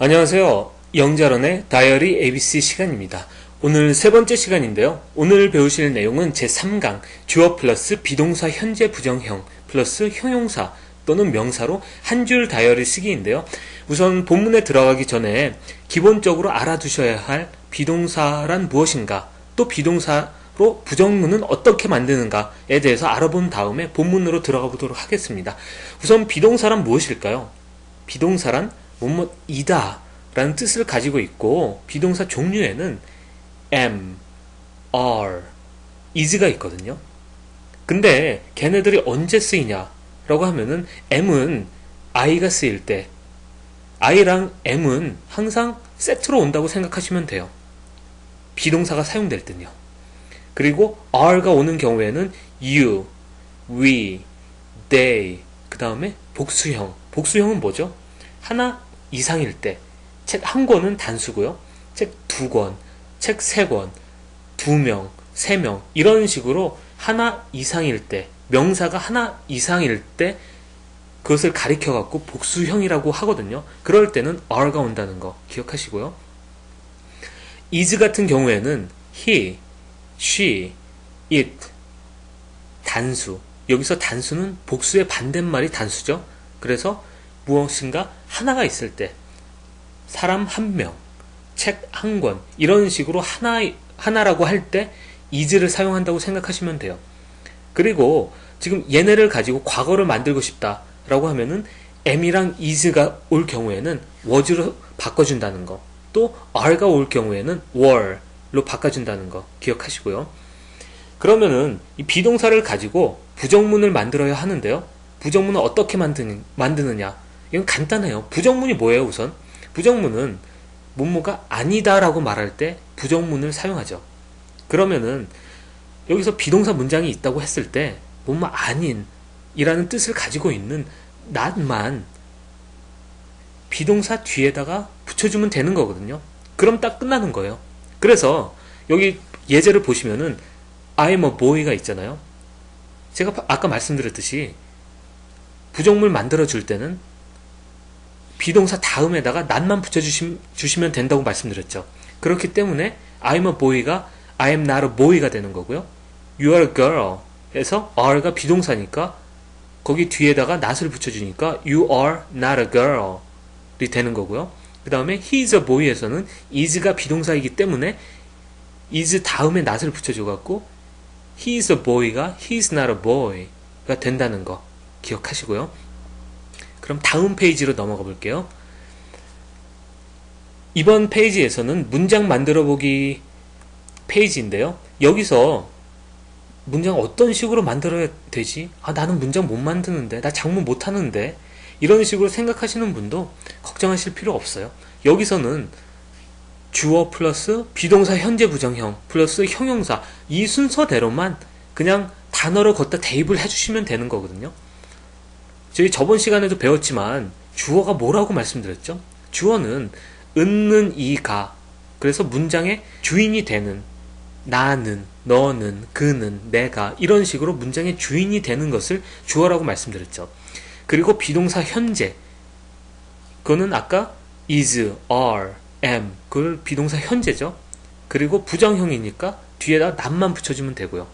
안녕하세요. 영자론의 다이어리 ABC 시간입니다. 오늘 세 번째 시간인데요. 오늘 배우실 내용은 제3강 주어 플러스 비동사 현재 부정형 플러스 형용사 또는 명사로 한 줄 다이어리 쓰기인데요. 우선 본문에 들어가기 전에 기본적으로 알아두셔야 할 비동사란 무엇인가 또 비동사로 부정문은 어떻게 만드는가에 대해서 알아본 다음에 본문으로 들어가 보도록 하겠습니다. 우선 비동사란 무엇일까요? 비동사란 뭐뭐이다 라는 뜻을 가지고 있고 비동사 종류에는 am, are, is가 있거든요. 근데 걔네들이 언제 쓰이냐 라고 하면은 am은 I가 쓰일 때 I랑 M은 항상 세트로 온다고 생각하시면 돼요. 비동사가 사용될 때요. 그리고 R가 오는 경우에는 you, we, they, 그 다음에 복수형. 복수형은 뭐죠? 하나 이상일 때, 책 한 권은 단수고요. 책 두 권, 책 세 권, 두 명, 세 명, 이런 식으로 하나 이상일 때, 명사가 하나 이상일 때, 그것을 가리켜 갖고 복수형이라고 하거든요. 그럴 때는 are가 온다는 거 기억하시고요. is 같은 경우에는 he, she, it 단수. 여기서 단수는 복수의 반대말이 단수죠. 그래서 무엇인가 하나가 있을 때 사람 한 명, 책 한 권 이런 식으로 하나 하나라고 할때 is를 사용한다고 생각하시면 돼요. 그리고 지금 얘네를 가지고 과거를 만들고 싶다라고 하면은 am이랑 is가 올 경우에는 was로 바꿔준다는 거. 또 are가 올 경우에는 were로 바꿔준다는 거 기억하시고요. 그러면은 이 비동사를 가지고 부정문을 만들어야 하는데요. 부정문은 어떻게 만드느냐? 이건 간단해요. 부정문이 뭐예요, 우선? 부정문은 뭐뭐가 아니다라고 말할 때 부정문을 사용하죠. 그러면은 여기서 비동사 문장이 있다고 했을 때 뭐뭐 아닌 이라는 뜻을 가지고 있는 not만 비동사 뒤에다가 붙여주면 되는 거거든요. 그럼 딱 끝나는 거예요. 그래서 여기 예제를 보시면은 I'm a boy가 있잖아요. 제가 아까 말씀드렸듯이 부정물 만들어 줄 때는 비동사 다음에다가 난만 붙여주시면 된다고 말씀드렸죠. 그렇기 때문에 I'm a boy가 I am not a boy가 되는 거고요. You are a girl 에서 are가 비동사니까 거기 뒤에다가 not을 붙여주니까 you are not a girl 이 되는 거고요. 그 다음에 he is a boy에서는 is가 비동사이기 때문에 is 다음에 not을 붙여줘갖고 he is a boy가 he is not a boy가 된다는 거 기억하시고요. 그럼 다음 페이지로 넘어가 볼게요. 이번 페이지에서는 문장 만들어 보기 페이지인데요. 여기서 문장 어떤 식으로 만들어야 되지? 아, 나는 문장 못 만드는데, 나 작문 못 하는데, 이런 식으로 생각하시는 분도 걱정하실 필요 없어요. 여기서는 주어 플러스 비동사 현재 부정형 플러스 형용사 이 순서대로만 그냥 단어를 걷다 대입을 해주시면 되는 거거든요. 저희 저번 시간에도 배웠지만 주어가 뭐라고 말씀드렸죠? 주어는 은는 이가 그래서 문장의 주인이 되는 나는 너는 그는 내가 이런 식으로 문장의 주인이 되는 것을 주어라고 말씀드렸죠. 그리고 비동사 현재 그거는 아까 is, are, am 그걸 비동사 현재죠. 그리고 부정형이니까 뒤에다 남만 붙여주면 되고요.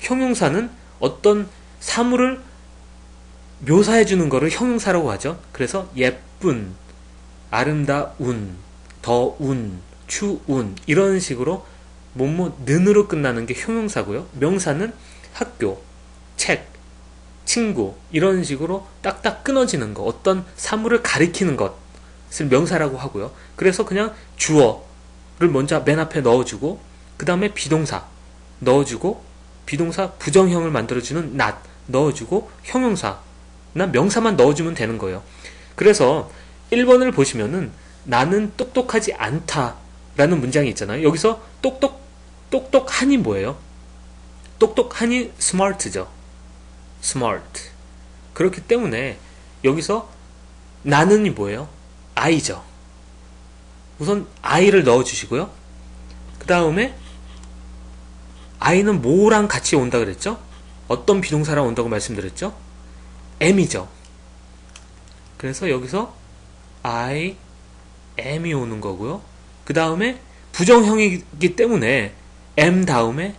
형용사는 어떤 사물을 묘사해 주는 거를 형용사라고 하죠. 그래서 예쁜, 아름다운, 더운, 추운 이런 식으로 뭐뭐 는으로 끝나는 게 형용사고요. 명사는 학교, 책, 친구 이런 식으로 딱딱 끊어지는 거 어떤 사물을 가리키는 것을 명사라고 하고요. 그래서 그냥 주어를 먼저 맨 앞에 넣어주고 그 다음에 비동사 넣어주고 비동사 부정형을 만들어주는 not 넣어주고 형용사 난 명사만 넣어주면 되는 거예요. 그래서 1번을 보시면은 나는 똑똑하지 않다 라는 문장이 있잖아요. 여기서 똑똑 똑똑하니 뭐예요? 똑똑하니 smart죠. smart. 그렇기 때문에 여기서 나는이 뭐예요? I죠. 우선 I를 넣어주시고요. 그 다음에 I는 뭐랑 같이 온다 그랬죠? 어떤 비동사랑 온다고 말씀드렸죠? M이죠. 그래서 여기서 I am이 오는 거고요. 그 다음에 부정형이기 때문에 am 다음에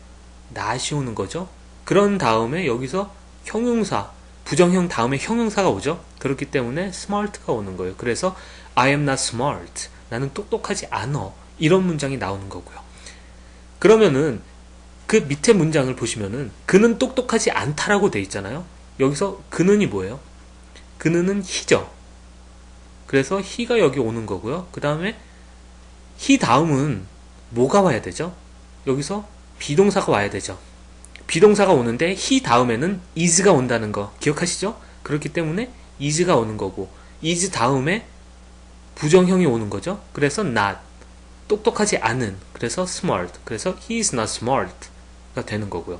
not이 오는 거죠. 그런 다음에 여기서 형용사, 부정형 다음에 형용사가 오죠. 그렇기 때문에 smart가 오는 거예요. 그래서 I am not smart. 나는 똑똑하지 않어. 이런 문장이 나오는 거고요. 그러면은 그 밑에 문장을 보시면은 그는 똑똑하지 않다라고 돼 있잖아요. 여기서 그는이 뭐예요? 그는은 히죠. 그래서 히가 여기 오는 거고요. 그 다음에 히 다음은 뭐가 와야 되죠? 여기서 비동사가 와야 되죠. 비동사가 오는데 히 다음에는 is가 온다는 거 기억하시죠? 그렇기 때문에 is가 오는 거고 is 다음에 부정형이 오는 거죠. 그래서 not 똑똑하지 않은 그래서 smart 그래서 he is not smart가 되는 거고요.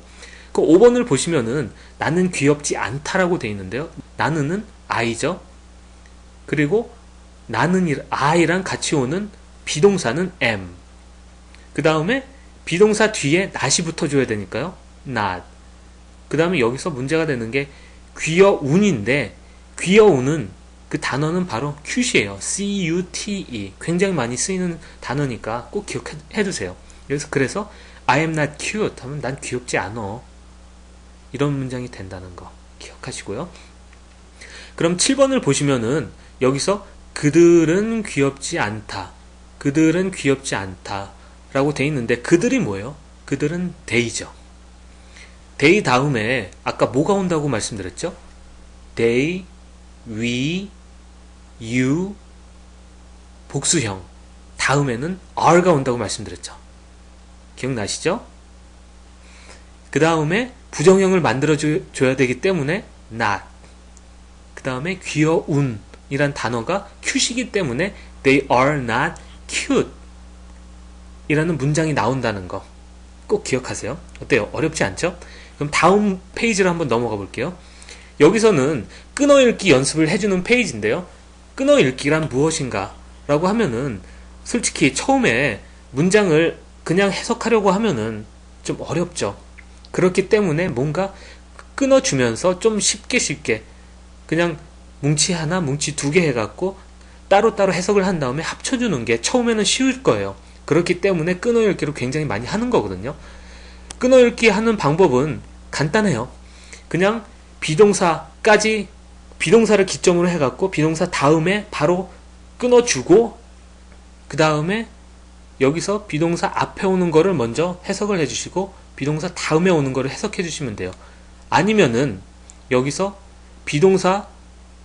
그 5번을 보시면은 나는 귀엽지 않다라고 돼 있는데요. 나는은 I죠. 그리고 나는 I랑 같이 오는 비동사는 am. 그 다음에 비동사 뒤에 not이 붙어줘야 되니까요. not. 그 다음에 여기서 문제가 되는 게 귀여운인데 귀여운은 그 단어는 바로 cute이에요. C-U-T-E. 굉장히 많이 쓰이는 단어니까 꼭 기억해 두세요. 그래서 그래서 I am not cute 하면 난 귀엽지 않어. 이런 문장이 된다는 거 기억하시고요. 그럼 7번을 보시면은 여기서 그들은 귀엽지 않다. 그들은 귀엽지 않다. 라고 돼 있는데 그들이 뭐예요? 그들은 데이죠. 데이 다음에 아까 뭐가 온다고 말씀드렸죠? they, we, you, 복수형. 다음에는 are가 온다고 말씀드렸죠. 기억나시죠? 그 다음에 부정형을 만들어줘야 되기 때문에 not. 그 다음에 귀여운 이란 단어가 cute이기 때문에 they are not cute 이라는 문장이 나온다는 거 꼭 기억하세요. 어때요? 어렵지 않죠? 그럼 다음 페이지로 한번 넘어가 볼게요. 여기서는 끊어읽기 연습을 해주는 페이지인데요. 끊어읽기란 무엇인가? 라고 하면은 솔직히 처음에 문장을 그냥 해석하려고 하면은 좀 어렵죠. 그렇기 때문에 뭔가 끊어주면서 좀 쉽게 쉽게 그냥 뭉치 하나, 뭉치 두 개 해갖고 따로따로 해석을 한 다음에 합쳐주는 게 처음에는 쉬울 거예요. 그렇기 때문에 끊어읽기로 굉장히 많이 하는 거거든요. 끊어읽기 하는 방법은 간단해요. 그냥 비동사까지 비동사를 기점으로 해갖고 비동사 다음에 바로 끊어주고 그 다음에 여기서 비동사 앞에 오는 거를 먼저 해석을 해주시고 비동사 다음에 오는 거를 해석해 주시면 돼요. 아니면은 여기서 비동사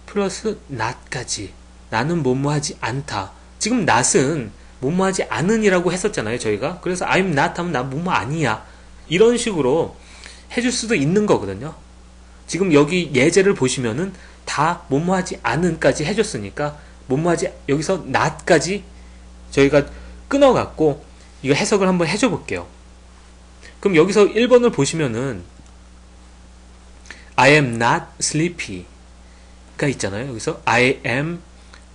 플러스 not까지 나는 뭐뭐 하지 않다. 지금 not은 뭐뭐 하지 않은이라고 했었잖아요, 저희가. 그래서 I'm not 하면 나 뭐뭐 아니야. 이런 식으로 해줄 수도 있는 거거든요. 지금 여기 예제를 보시면은 다 뭐뭐 하지 않은까지 해줬으니까 뭐뭐 하지 여기서 not까지 저희가 끊어갖고 이거 해석을 한번 해줘 볼게요. 그럼 여기서 1번을 보시면은 I am not sleepy가 있잖아요. 여기서 I am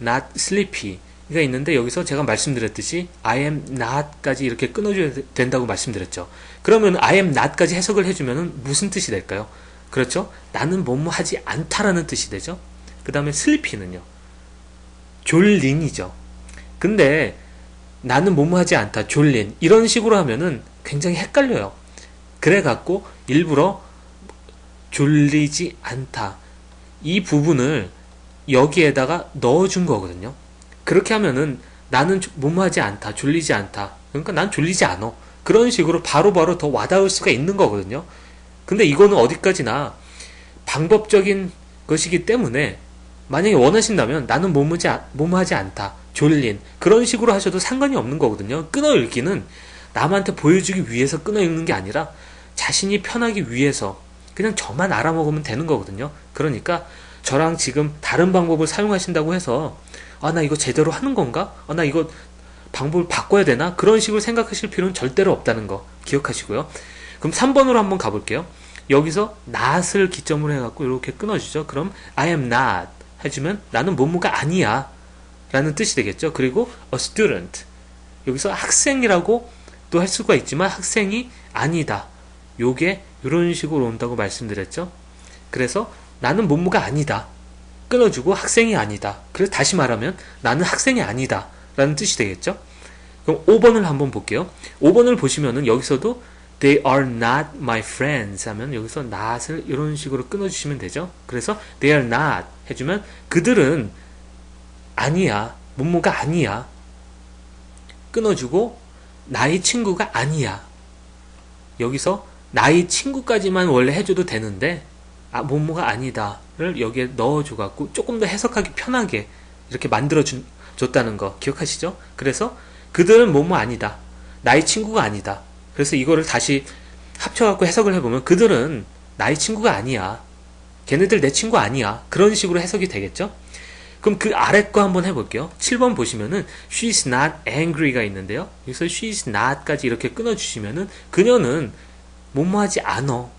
not sleepy 가 있는데 여기서 제가 말씀드렸듯이 I am not까지 이렇게 끊어줘야 된다고 말씀드렸죠. 그러면 I am not까지 해석을 해주면 무슨 뜻이 될까요? 그렇죠? 나는 뭐뭐 하지 않다라는 뜻이 되죠. 그 다음에 sleepy는요. 졸린이죠. 근데 나는 뭐뭐 하지 않다, 졸린 이런 식으로 하면은 굉장히 헷갈려요. 그래갖고 일부러 졸리지 않다 이 부분을 여기에다가 넣어준 거거든요. 그렇게 하면은 나는 뭐뭐하지 않다, 졸리지 않다. 그러니까 난 졸리지 않어. 그런 식으로 바로바로 바로 더 와닿을 수가 있는 거거든요. 근데 이거는 어디까지나 방법적인 것이기 때문에 만약에 원하신다면 나는 뭐뭐지, 뭐뭐하지 않다, 졸린 그런 식으로 하셔도 상관이 없는 거거든요. 끊어 읽기는 남한테 보여주기 위해서 끊어 읽는 게 아니라 자신이 편하기 위해서 그냥 저만 알아먹으면 되는 거거든요. 그러니까 저랑 지금 다른 방법을 사용하신다고 해서 아, 나 이거 제대로 하는 건가? 아, 나 이거 방법을 바꿔야 되나? 그런 식으로 생각하실 필요는 절대로 없다는 거 기억하시고요. 그럼 3번으로 한번 가볼게요. 여기서 not을 기점으로 해갖고 이렇게 끊어주죠. 그럼 I am not 해주면 나는 뭐뭐가 아니야 라는 뜻이 되겠죠. 그리고 a student 여기서 학생이라고 또 할 수가 있지만 학생이 아니다. 요게 이런 식으로 온다고 말씀드렸죠. 그래서 나는 뭐뭐가 아니다. 끊어주고 학생이 아니다. 그래서 다시 말하면 나는 학생이 아니다. 라는 뜻이 되겠죠? 그럼 5번을 한번 볼게요. 5번을 보시면은 여기서도 they are not my friends 하면 여기서 not을 이런 식으로 끊어주시면 되죠. 그래서 they are not 해주면 그들은 아니야. 뭐뭐가 아니야. 끊어주고 나의 친구가 아니야. 여기서 나의 친구까지만 원래 해줘도 되는데 아 뭐뭐가 아니다를 여기에 넣어줘갖고 조금 더 해석하기 편하게 이렇게 만들어 줬다는 거 기억하시죠? 그래서 그들은 뭐뭐 아니다. 나의 친구가 아니다. 그래서 이거를 다시 합쳐갖고 해석을 해보면 그들은 나의 친구가 아니야. 걔네들 내 친구 아니야. 그런 식으로 해석이 되겠죠? 그럼 그 아래 거 한번 해볼게요. 7번 보시면은 she's not angry가 있는데요. 여기서 she's not까지 이렇게 끊어주시면은 그녀는 뭐뭐 하지 않어.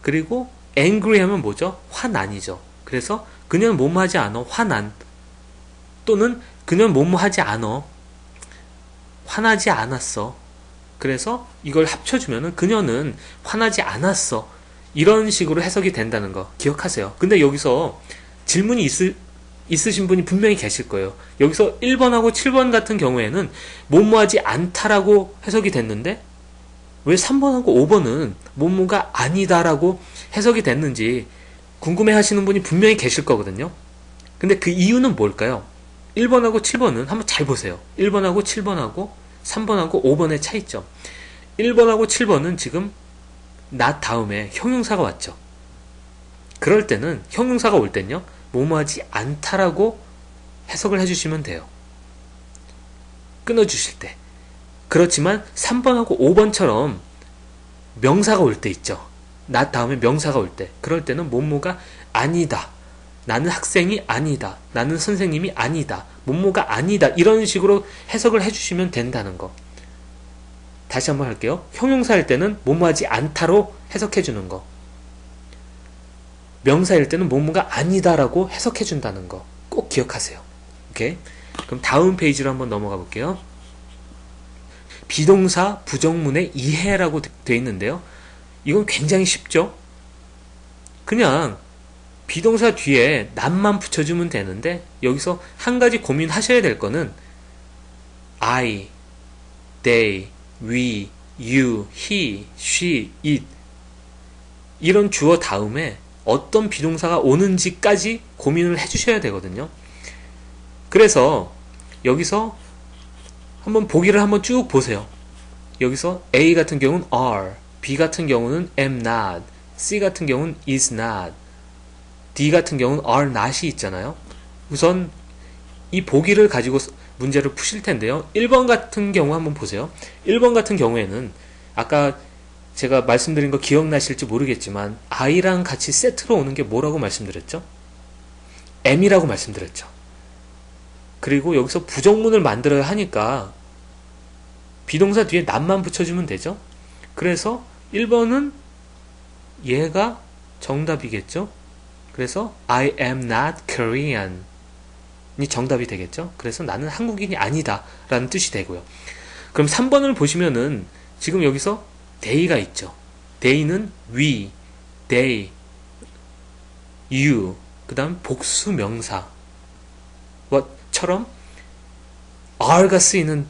그리고 angry 하면 뭐죠? 화난이죠. 그래서 그녀는 뭐뭐 하지 않어. 화난. 또는 그녀는 뭐뭐 하지 않어. 화나지 않았어. 그래서 이걸 합쳐주면은 그녀는 화나지 않았어. 이런 식으로 해석이 된다는 거 기억하세요. 근데 여기서 질문이 있을, 있으신 분이 분명히 계실 거예요. 여기서 1번하고 7번 같은 경우에는 뭐뭐하지 않다라고 해석이 됐는데 왜 3번하고 5번은 뭐뭐가 아니다라고 해석이 됐는지 궁금해 하시는 분이 분명히 계실 거거든요. 근데 그 이유는 뭘까요? 1번하고 7번은 한번 잘 보세요. 1번하고 7번하고 3번하고 5번의 차이점. 1번하고 7번은 지금 not 다음에 형용사가 왔죠. 그럴 때는 형용사가 올 땐요. 뭐뭐하지 않다라고 해석을 해주시면 돼요. 끊어주실 때. 그렇지만 3번하고 5번처럼 명사가 올 때 있죠. 나 다음에 명사가 올 때. 그럴 때는 뭐뭐가 아니다. 나는 학생이 아니다. 나는 선생님이 아니다. 뭐뭐가 아니다. 이런 식으로 해석을 해주시면 된다는 거. 다시 한번 할게요. 형용사일 때는 뭐뭐하지 않다로 해석해주는 거. 명사일 때는 뭐뭐가 아니다라고 해석해 준다는 거 꼭 기억하세요. 오케이? 그럼 다음 페이지로 한번 넘어가 볼게요. 비동사 부정문의 이해라고 되어 있는데요. 이건 굉장히 쉽죠? 그냥 비동사 뒤에 난만 붙여주면 되는데 여기서 한 가지 고민하셔야 될 거는 I, they, we, you, he, she, it 이런 주어 다음에 어떤 비동사가 오는지까지 고민을 해주셔야 되거든요. 그래서 여기서 한번 보기를 한번 쭉 보세요. 여기서 A 같은 경우는 are, B 같은 경우는 am not, C 같은 경우는 is not, D 같은 경우는 are not이 있잖아요. 우선 이 보기를 가지고 문제를 푸실 텐데요. 1번 같은 경우 한번 보세요. 1번 같은 경우에는 아까 제가 말씀드린 거 기억나실지 모르겠지만 I랑 같이 세트로 오는 게 뭐라고 말씀드렸죠? M이라고 말씀드렸죠. 그리고 여기서 부정문을 만들어야 하니까 비동사 뒤에 남만 붙여주면 되죠. 그래서 1번은 얘가 정답이겠죠. 그래서 I am not Korean 이 정답이 되겠죠. 그래서 나는 한국인이 아니다 라는 뜻이 되고요. 그럼 3번을 보시면은 지금 여기서 they가 있죠. they는 we, they, you, 그 다음 복수 명사처럼 are가 쓰이는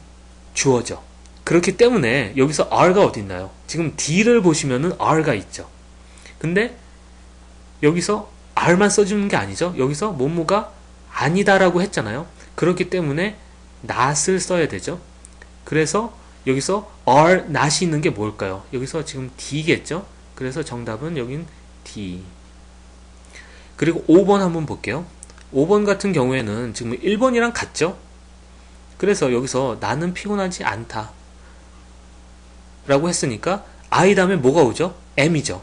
주어죠. 그렇기 때문에 여기서 are가 어디 있나요? 지금 d를 보시면은 are가 있죠. 근데 여기서 are만 써주는 게 아니죠. 여기서 뭐뭐가 아니다라고 했잖아요. 그렇기 때문에 not을 써야 되죠. 그래서 여기서 are not이 있는 게 뭘까요? 여기서 지금 D겠죠? 그래서 정답은 여긴 D. 그리고 5번 한번 볼게요. 5번 같은 경우에는 지금 1번이랑 같죠? 그래서 여기서 나는 피곤하지 않다. 라고 했으니까 I 다음에 뭐가 오죠? M이죠.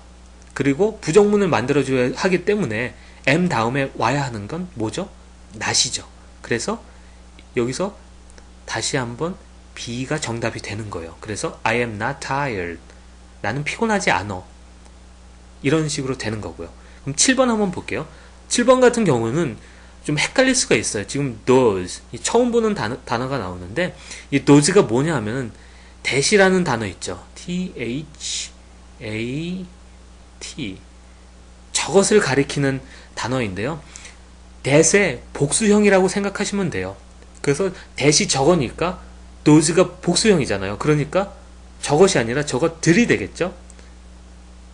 그리고 부정문을 만들어줘야 하기 때문에 M 다음에 와야 하는 건 뭐죠? not이죠. 그래서 여기서 다시 한번 B가 정답이 되는 거예요. 그래서 I am not tired. 나는 피곤하지 않아. 이런 식으로 되는 거고요. 그럼 7번 한번 볼게요. 7번 같은 경우는 좀 헷갈릴 수가 있어요. 지금 those 처음 보는 단어, 단어가 나오는데 이 those가 뭐냐 하면 대시라는 단어 있죠. T H A T 저것을 가리키는 단어인데요. 대세 복수형이라고 생각하시면 돼요. 그래서 대시 저거니까 those가 복수형이잖아요. 그러니까 저것이 아니라 저것들이 되겠죠.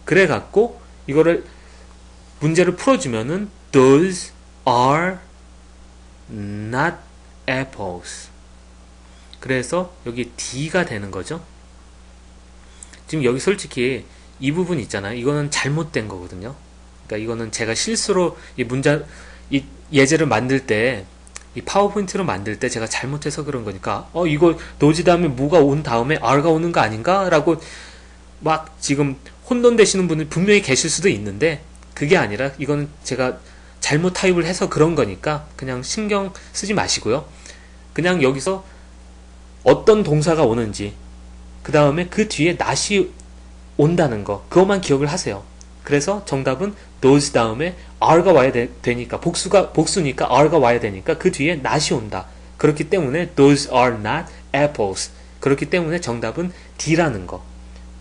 그래 갖고 이거를 문제를 풀어주면은 those are not apples. 그래서 여기 D가 되는 거죠. 지금 여기 솔직히 이 부분 있잖아요. 이거는 잘못된 거거든요. 그러니까 이거는 제가 실수로 이 문자 이 예제를 만들 때 이 파워포인트로 만들 때 제가 잘못해서 그런 거니까 어 이거 노지 다음에 뭐가 온 다음에 R가 오는 거 아닌가 라고 막 지금 혼돈되시는 분이 분명히 계실 수도 있는데 그게 아니라 이거는 제가 잘못 타입을 해서 그런 거니까 그냥 신경 쓰지 마시고요. 그냥 여기서 어떤 동사가 오는지 그 다음에 그 뒤에 not이 온다는 거 그것만 기억을 하세요. 그래서 정답은 those 다음에 are가 와야 되, 니까 복수가 복수니까 are가 와야 되니까 그 뒤에 not이 온다. 그렇기 때문에 those are not apples. 그렇기 때문에 정답은 D라는 거.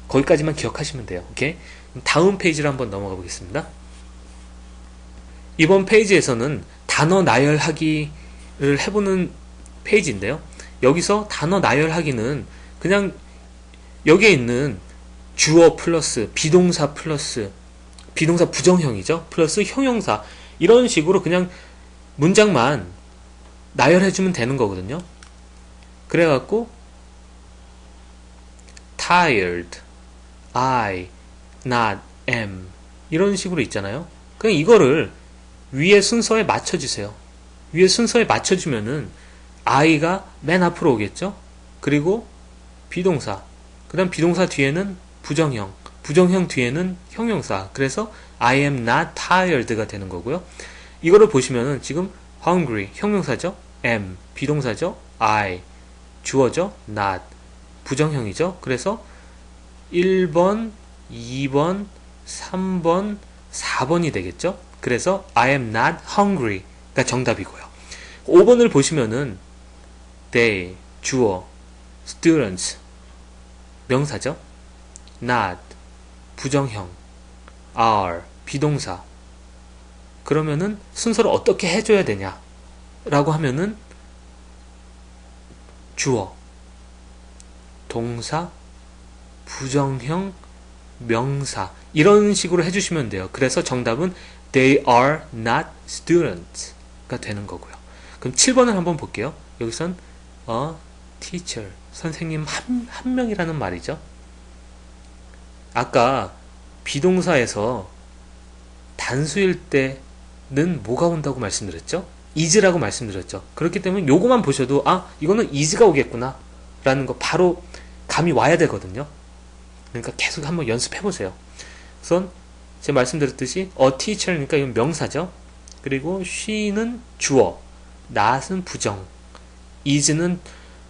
거기까지만 기억하시면 돼요. 오케이? 다음 페이지로 한번 넘어가 보겠습니다. 이번 페이지에서는 단어 나열하기를 해보는 페이지인데요. 여기서 단어 나열하기는 그냥 여기에 있는 주어 플러스 비동사 플러스 비동사 부정형이죠. 플러스 형용사 이런 식으로 그냥 문장만 나열해주면 되는 거거든요. 그래갖고 tired, I, not, am 이런 식으로 있잖아요. 그냥 이거를 위에 순서에 맞춰주세요. 위에 순서에 맞춰주면은 I가 맨 앞으로 오겠죠? 그리고 비동사. 그 다음 비동사 뒤에는 부정형. 부정형 뒤에는 형용사. 그래서 I am not tired가 되는 거고요. 이거를 보시면은 지금 hungry 형용사죠. am 비동사죠. I 주어죠. not 부정형이죠. 그래서 1번, 2번, 3번, 4번이 되겠죠. 그래서 I am not hungry가 정답이고요. 5번을 보시면은 they 주어 students 명사죠. not 부정형 are 비동사 그러면은 순서를 어떻게 해줘야 되냐 라고 하면은 주어 동사 부정형 명사 이런 식으로 해주시면 돼요. 그래서 정답은 they are not students가 되는 거고요. 그럼 7번을 한번 볼게요. 여기선 a teacher 선생님 한, 한 명이라는 말이죠. 아까 비동사에서 단수일 때는 뭐가 온다고 말씀드렸죠? is라고 말씀드렸죠. 그렇기 때문에 요거만 보셔도 아 이거는 is가 오겠구나 라는 거 바로 감이 와야 되거든요. 그러니까 계속 한번 연습해 보세요. 우선 제가 말씀드렸듯이 a teacher니까 이건 명사죠. 그리고 she는 주어, not은 부정, is는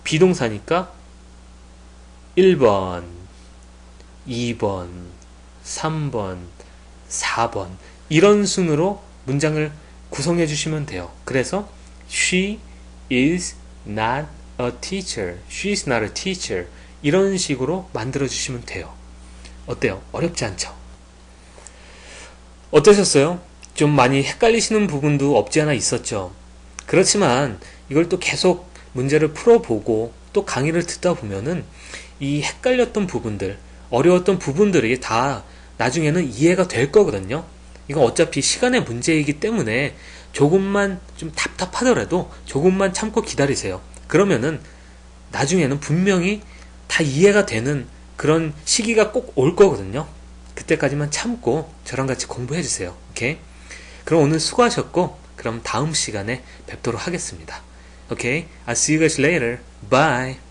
비동사니까 1번, 2번, 3번, 4번 이런 순으로 문장을 구성해 주시면 돼요. 그래서 she is not a teacher. she is not a teacher. 이런 식으로 만들어 주시면 돼요. 어때요? 어렵지 않죠? 어떠셨어요? 좀 많이 헷갈리시는 부분도 없지 않아 있었죠. 그렇지만 이걸 또 계속 문제를 풀어보고 또 강의를 듣다 보면은 이 헷갈렸던 부분들, 어려웠던 부분들이 다 나중에는 이해가 될 거거든요. 이건 어차피 시간의 문제이기 때문에 조금만 좀 답답하더라도 조금만 참고 기다리세요. 그러면은 나중에는 분명히 다 이해가 되는 그런 시기가 꼭 올 거거든요. 그때까지만 참고 저랑 같이 공부해 주세요. 오케이? 그럼 오늘 수고하셨고 그럼 다음 시간에 뵙도록 하겠습니다. 오케이? I'll see you guys later. Bye.